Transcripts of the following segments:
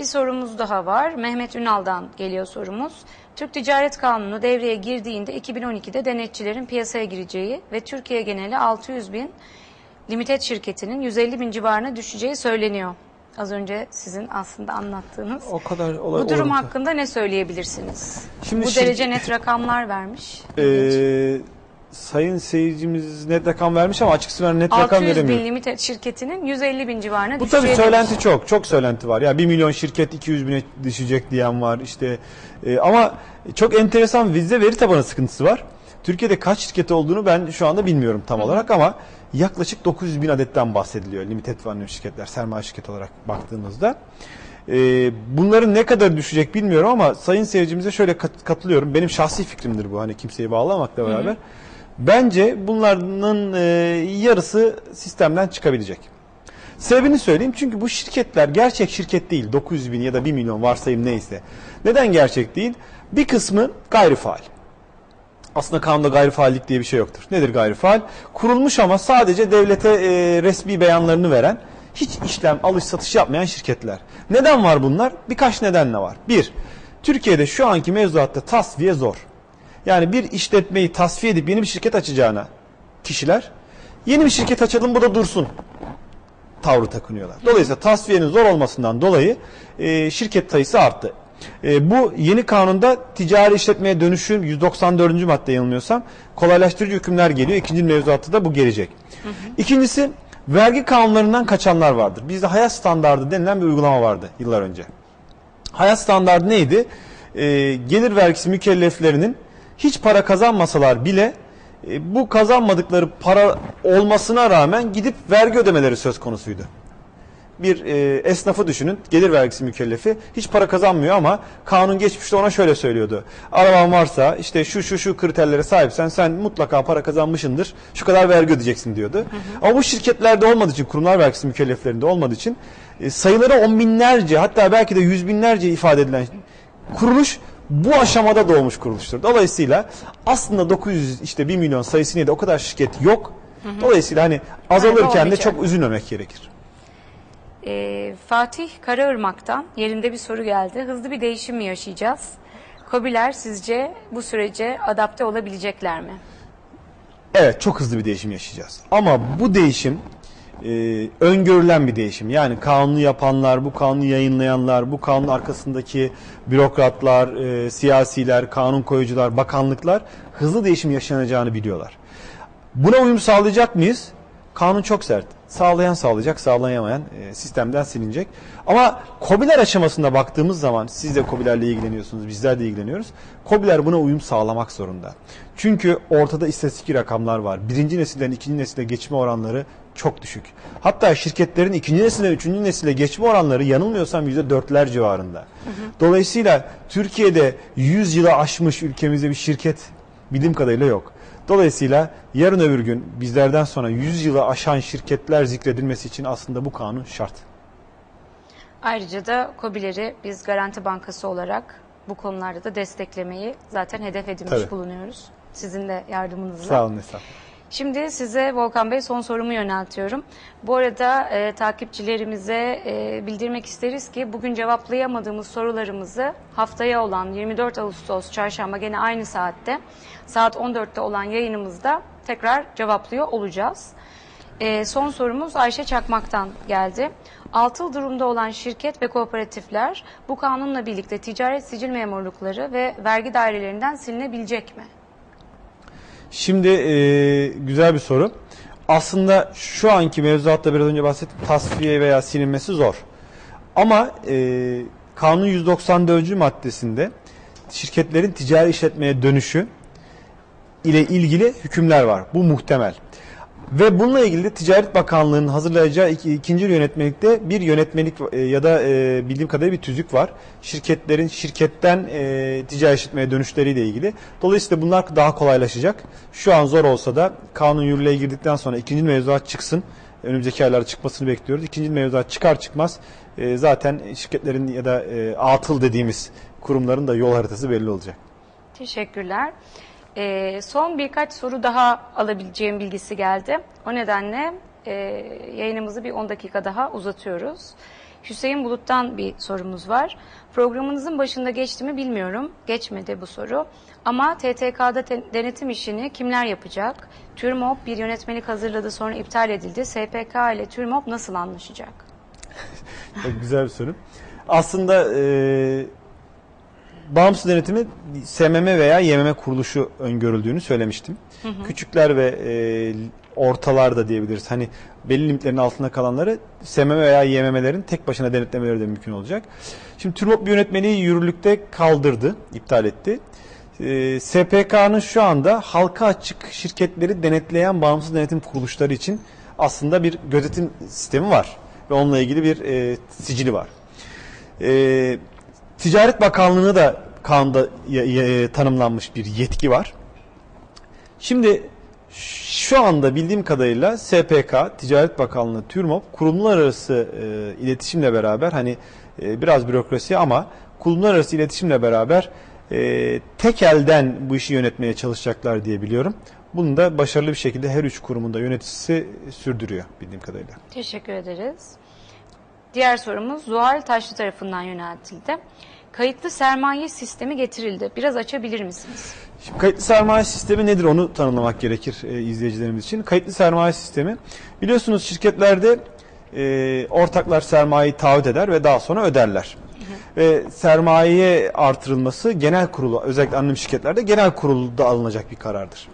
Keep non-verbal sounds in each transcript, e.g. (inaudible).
Bir sorumuz daha var. Mehmet Ünal'dan geliyor sorumuz. Türk Ticaret Kanunu devreye girdiğinde 2012'de denetçilerin piyasaya gireceği ve Türkiye geneli 600 bin limited şirketinin 150 bin civarına düşeceği söyleniyor. Az önce sizin aslında anlattığınız. O kadar olay Bu durum olurdu. hakkında ne söyleyebilirsiniz? Şimdi Bu şirket- derece net rakamlar vermiş. Ee, sayın seyircimiz net rakam vermiş ama açıkçası net rakam 600 veremiyor. bin limited şirketinin 150 bin civarına Bu düşeceği tabii demiş. söylenti çok. Çok söylenti var. Ya 1 milyon şirket 200 bine düşecek diyen var. İşte e, ama çok enteresan vize veri tabanı sıkıntısı var. Türkiye'de kaç şirket olduğunu ben şu anda bilmiyorum tam olarak ama yaklaşık 900 bin adetten bahsediliyor. Limited anonim şirketler, sermaye şirket olarak baktığımızda. E, bunların ne kadar düşecek bilmiyorum ama sayın seyircimize şöyle kat- katılıyorum. Benim şahsi fikrimdir bu hani kimseyi bağlamakla beraber. Bence bunların e, yarısı sistemden çıkabilecek. Sebebini söyleyeyim çünkü bu şirketler gerçek şirket değil. 900 bin ya da 1 milyon varsayım neyse. Neden gerçek değil? Bir kısmı gayri faal. Aslında kanunda gayri faallik diye bir şey yoktur. Nedir gayri faal? Kurulmuş ama sadece devlete e, resmi beyanlarını veren, hiç işlem, alış, satış yapmayan şirketler. Neden var bunlar? Birkaç nedenle var. Bir, Türkiye'de şu anki mevzuatta tasfiye zor. Yani bir işletmeyi tasfiye edip yeni bir şirket açacağına kişiler, yeni bir şirket açalım bu da dursun tavrı takınıyorlar. Dolayısıyla tasfiyenin zor olmasından dolayı e, şirket sayısı arttı. E, bu yeni kanunda ticari işletmeye dönüşüm 194. madde yanılmıyorsam kolaylaştırıcı hükümler geliyor. İkinci mevzuatta da bu gelecek. İkincisi vergi kanunlarından kaçanlar vardır. Bizde hayat standardı denilen bir uygulama vardı yıllar önce. Hayat standardı neydi? E, gelir vergisi mükelleflerinin hiç para kazanmasalar bile e, bu kazanmadıkları para olmasına rağmen gidip vergi ödemeleri söz konusuydu. Bir e, esnafı düşünün, gelir vergisi mükellefi hiç para kazanmıyor ama kanun geçmişte ona şöyle söylüyordu. Araban varsa işte şu şu şu kriterlere sahipsen sen mutlaka para kazanmışındır, şu kadar vergi ödeyeceksin diyordu. Ama bu şirketlerde olmadığı için, kurumlar vergisi mükelleflerinde olmadığı için e, sayıları on binlerce hatta belki de yüz binlerce ifade edilen kuruluş bu aşamada doğmuş kuruluştur. Dolayısıyla aslında 900 işte 1 milyon sayısı neydi o kadar şirket yok. Dolayısıyla hani azalırken de olmayacak. çok üzülmemek gerekir. Ee, Fatih Karaırmak'tan yerinde bir soru geldi. Hızlı bir değişim mi yaşayacağız? Kobiler sizce bu sürece adapte olabilecekler mi? Evet çok hızlı bir değişim yaşayacağız. Ama bu değişim e, öngörülen bir değişim. Yani kanunu yapanlar, bu kanunu yayınlayanlar, bu kanun arkasındaki bürokratlar, e, siyasiler, kanun koyucular, bakanlıklar hızlı değişim yaşanacağını biliyorlar. Buna uyum sağlayacak mıyız? Kanun çok sert. Sağlayan sağlayacak, sağlayamayan e, sistemden silinecek. Ama KOBİ'ler aşamasında baktığımız zaman, siz de KOBİ'lerle ilgileniyorsunuz, bizler de ilgileniyoruz. KOBİ'ler buna uyum sağlamak zorunda. Çünkü ortada istatistik rakamlar var. Birinci nesilden ikinci nesile geçme oranları çok düşük. Hatta şirketlerin ikinci nesilden üçüncü nesile geçme oranları yanılmıyorsam yüzde dörtler civarında. Dolayısıyla Türkiye'de 100 yılı aşmış ülkemizde bir şirket bildiğim kadarıyla yok. Dolayısıyla yarın öbür gün bizlerden sonra 100 yılı aşan şirketler zikredilmesi için aslında bu kanun şart. Ayrıca da KOBİ'leri biz Garanti Bankası olarak bu konularda da desteklemeyi zaten hedef edinmiş Tabii. bulunuyoruz. Sizin de yardımınızla. Sağ olun Esra. Şimdi size Volkan Bey son sorumu yöneltiyorum. Bu arada e, takipçilerimize e, bildirmek isteriz ki bugün cevaplayamadığımız sorularımızı haftaya olan 24 Ağustos çarşamba gene aynı saatte saat 14'te olan yayınımızda tekrar cevaplıyor olacağız. E, son sorumuz Ayşe Çakmak'tan geldi. Altıl durumda olan şirket ve kooperatifler bu kanunla birlikte ticaret sicil memurlukları ve vergi dairelerinden silinebilecek mi? Şimdi e, güzel bir soru. Aslında şu anki mevzuatta biraz önce bahsettim tasfiye veya silinmesi zor. Ama e, kanun 194. maddesinde şirketlerin ticari işletmeye dönüşü ile ilgili hükümler var. Bu muhtemel. Ve bununla ilgili de Ticaret Bakanlığı'nın hazırlayacağı iki- ikinci yönetmelikte bir yönetmelik e, ya da e, bildiğim kadarıyla bir tüzük var. Şirketlerin şirketten e, ticari işletmeye dönüşleriyle ilgili. Dolayısıyla bunlar daha kolaylaşacak. Şu an zor olsa da kanun yürürlüğe girdikten sonra ikinci mevzuat çıksın. Önümüzdeki aylarda çıkmasını bekliyoruz. İkinci mevzuat çıkar çıkmaz e, zaten şirketlerin ya da e, atıl dediğimiz kurumların da yol haritası belli olacak. Teşekkürler. Ee, son birkaç soru daha alabileceğim bilgisi geldi. O nedenle e, yayınımızı bir 10 dakika daha uzatıyoruz. Hüseyin Bulut'tan bir sorumuz var. Programınızın başında geçti mi bilmiyorum. Geçmedi bu soru. Ama TTK'da denetim işini kimler yapacak? TÜRMOP bir yönetmelik hazırladı sonra iptal edildi. SPK ile TÜRMOP nasıl anlaşacak? (laughs) Güzel bir soru. Aslında e, bağımsız denetimi SMM veya YMM kuruluşu öngörüldüğünü söylemiştim. Küçükler ve e, ortalar da diyebiliriz. Hani belli limitlerin altında kalanları SMM veya YMM'lerin tek başına denetlemeleri de mümkün olacak. Şimdi TÜRMOP bir yönetmeliği yürürlükte kaldırdı, iptal etti. E, SPK'nın şu anda halka açık şirketleri denetleyen bağımsız denetim kuruluşları için aslında bir gözetim sistemi var ve onunla ilgili bir e, sicili var. E, Ticaret Bakanlığı'na da kanunda tanımlanmış bir yetki var. Şimdi şu anda bildiğim kadarıyla SPK, Ticaret Bakanlığı, TÜRMOP kurumlar arası e, iletişimle beraber hani e, biraz bürokrasi ama kurumlar arası iletişimle beraber e, tek elden bu işi yönetmeye çalışacaklar diye biliyorum. Bunu da başarılı bir şekilde her üç kurumun da yöneticisi sürdürüyor bildiğim kadarıyla. Teşekkür ederiz. Diğer sorumuz Zuhal Taşlı tarafından yöneltildi. Kayıtlı sermaye sistemi getirildi. Biraz açabilir misiniz? Şimdi kayıtlı sermaye sistemi nedir onu tanımlamak gerekir e, izleyicilerimiz için. Kayıtlı sermaye sistemi biliyorsunuz şirketlerde e, ortaklar sermayeyi taahhüt eder ve daha sonra öderler. Ve sermaye artırılması genel kurulu özellikle anonim şirketlerde genel kurulda alınacak bir karardır.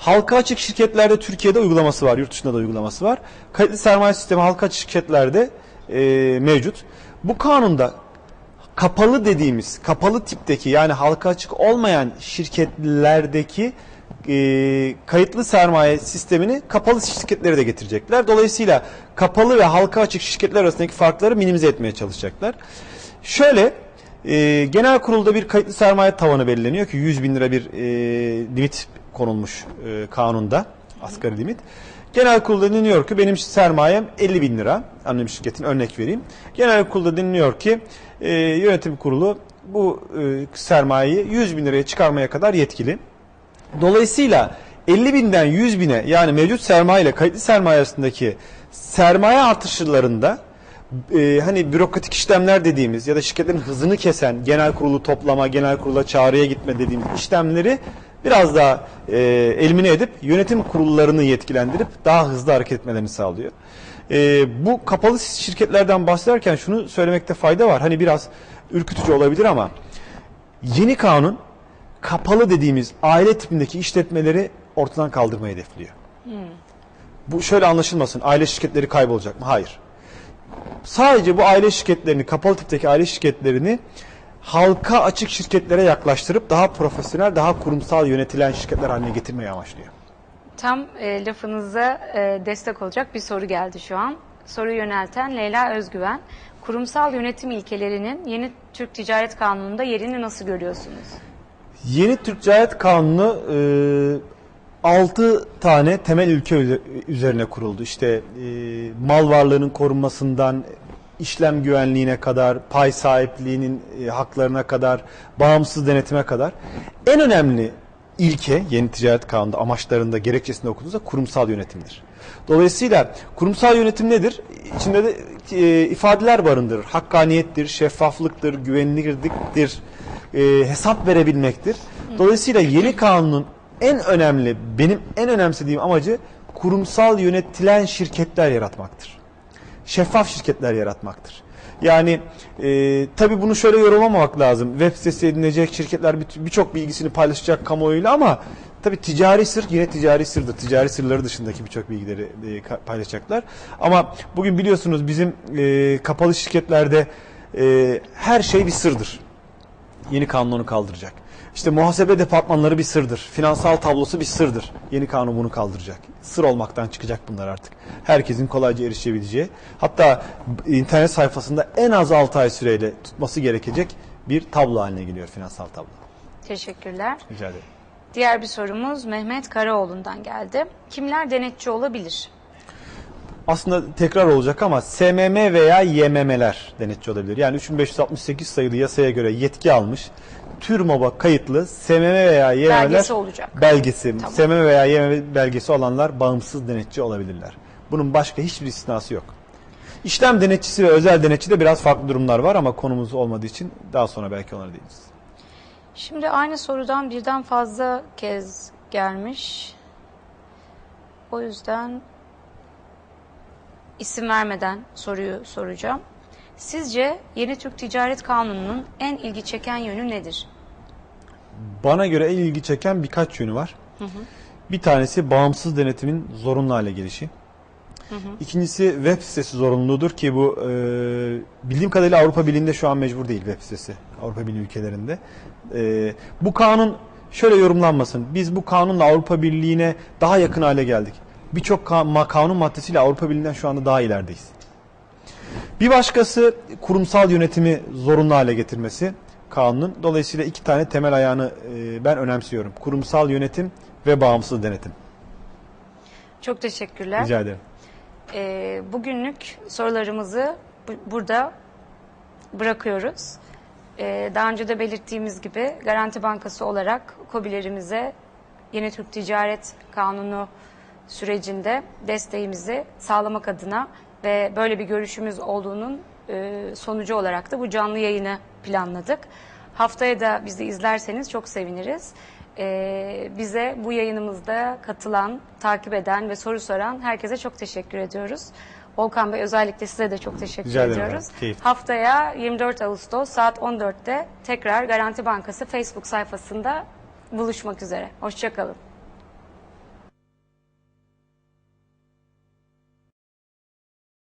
Halka açık şirketlerde Türkiye'de uygulaması var, yurt dışında da uygulaması var. Kayıtlı sermaye sistemi halka açık şirketlerde e, mevcut. Bu kanunda kapalı dediğimiz, kapalı tipteki yani halka açık olmayan şirketlerdeki e, kayıtlı sermaye sistemini kapalı şirketlere de getirecekler. Dolayısıyla kapalı ve halka açık şirketler arasındaki farkları minimize etmeye çalışacaklar. Şöyle, e, genel kurulda bir kayıtlı sermaye tavanı belirleniyor ki 100 bin lira bir e, limit konulmuş e, kanunda, asgari limit. Genel kurulda deniliyor ki benim sermayem 50 bin lira. Anonim şirketin örnek vereyim. Genel kurulda deniliyor ki e, yönetim kurulu bu e, sermayeyi 100 bin liraya çıkarmaya kadar yetkili. Dolayısıyla 50 binden 100 bine yani mevcut sermaye ile kayıtlı sermaye arasındaki sermaye artışlarında e, hani bürokratik işlemler dediğimiz ya da şirketlerin hızını kesen genel kurulu toplama, genel kurula çağrıya gitme dediğimiz işlemleri biraz daha e, elimine edip yönetim kurullarını yetkilendirip daha hızlı hareket etmelerini sağlıyor. E, bu kapalı şirketlerden bahsederken şunu söylemekte fayda var. Hani biraz ürkütücü olabilir ama yeni kanun kapalı dediğimiz aile tipindeki işletmeleri ortadan kaldırmayı hedefliyor. Bu şöyle anlaşılmasın. Aile şirketleri kaybolacak mı? Hayır. Sadece bu aile şirketlerini, kapalı tipteki aile şirketlerini halka açık şirketlere yaklaştırıp daha profesyonel, daha kurumsal yönetilen şirketler haline getirmeyi amaçlıyor. Tam e, lafınıza e, destek olacak bir soru geldi şu an. Soruyu yönelten Leyla Özgüven. Kurumsal yönetim ilkelerinin yeni Türk Ticaret Kanunu'nda yerini nasıl görüyorsunuz? Yeni Türk Ticaret Kanunu e, 6 tane temel ülke üze- üzerine kuruldu. İşte e, mal varlığının korunmasından işlem güvenliğine kadar, pay sahipliğinin e, haklarına kadar, bağımsız denetime kadar. En önemli ilke yeni ticaret kanunu amaçlarında gerekçesinde okuduğunuzda kurumsal yönetimdir. Dolayısıyla kurumsal yönetim nedir? İçinde de e, ifadeler barındırır. Hakkaniyettir, şeffaflıktır, güvenilirliktir, e, hesap verebilmektir. Dolayısıyla yeni kanunun en önemli, benim en önemsediğim amacı kurumsal yönetilen şirketler yaratmaktır. Şeffaf şirketler yaratmaktır. Yani e, tabii bunu şöyle yorumlamamak lazım. Web sitesi edinecek şirketler bir- birçok bilgisini paylaşacak kamuoyuyla ama tabii ticari sır yine ticari sırdır. Ticari sırları dışındaki birçok bilgileri e, paylaşacaklar. Ama bugün biliyorsunuz bizim e, kapalı şirketlerde e, her şey bir sırdır. Yeni kanun onu kaldıracak. İşte muhasebe departmanları bir sırdır. Finansal tablosu bir sırdır. Yeni kanun bunu kaldıracak. Sır olmaktan çıkacak bunlar artık. Herkesin kolayca erişebileceği. Hatta internet sayfasında en az 6 ay süreyle tutması gerekecek bir tablo haline geliyor finansal tablo. Teşekkürler. Rica ederim. Diğer bir sorumuz Mehmet Karaoğlu'ndan geldi. Kimler denetçi olabilir? Aslında tekrar olacak ama SMM veya YMM'ler denetçi olabilir. Yani 3568 sayılı yasaya göre yetki almış TÜRMOB'a kayıtlı SMM veya YMM'ler Belgesi olacak. belgesi, Tamam. SMM veya YMM belgesi olanlar bağımsız denetçi olabilirler. Bunun başka hiçbir istisnası yok. İşlem denetçisi ve özel denetçide biraz farklı durumlar var ama konumuz olmadığı için daha sonra belki onlara değiniriz. Şimdi aynı sorudan birden fazla kez gelmiş. O yüzden isim vermeden soruyu soracağım. Sizce Yeni Türk Ticaret Kanunu'nun en ilgi çeken yönü nedir? Bana göre en ilgi çeken birkaç yönü var. Bir tanesi bağımsız denetimin zorunlu hale gelişi. İkincisi web sitesi zorunluluğudur ki bu e, bildiğim kadarıyla Avrupa Birliği'nde şu an mecbur değil web sitesi. Avrupa Birliği ülkelerinde. E, bu kanun şöyle yorumlanmasın. Biz bu kanunla Avrupa Birliği'ne daha yakın hale geldik. Birçok kanun maddesiyle Avrupa Birliği'nden şu anda daha ilerideyiz. Bir başkası kurumsal yönetimi zorunlu hale getirmesi kanunun. Dolayısıyla iki tane temel ayağını e, ben önemsiyorum. Kurumsal yönetim ve bağımsız denetim. Çok teşekkürler. Rica ederim. Ee, bugünlük sorularımızı bu- burada bırakıyoruz. Ee, daha önce de belirttiğimiz gibi Garanti Bankası olarak KOBİ'lerimize Yeni Türk Ticaret Kanunu sürecinde desteğimizi sağlamak adına ve böyle bir görüşümüz olduğunun e, sonucu olarak da bu canlı yayını planladık. Haftaya da bizi izlerseniz çok seviniriz. Ee, bize bu yayınımızda katılan, takip eden ve soru soran herkese çok teşekkür ediyoruz. Volkan Bey özellikle size de çok teşekkür Rica ediyoruz. keyifli. Haftaya 24 Ağustos saat 14'te tekrar Garanti Bankası Facebook sayfasında buluşmak üzere. Hoşçakalın.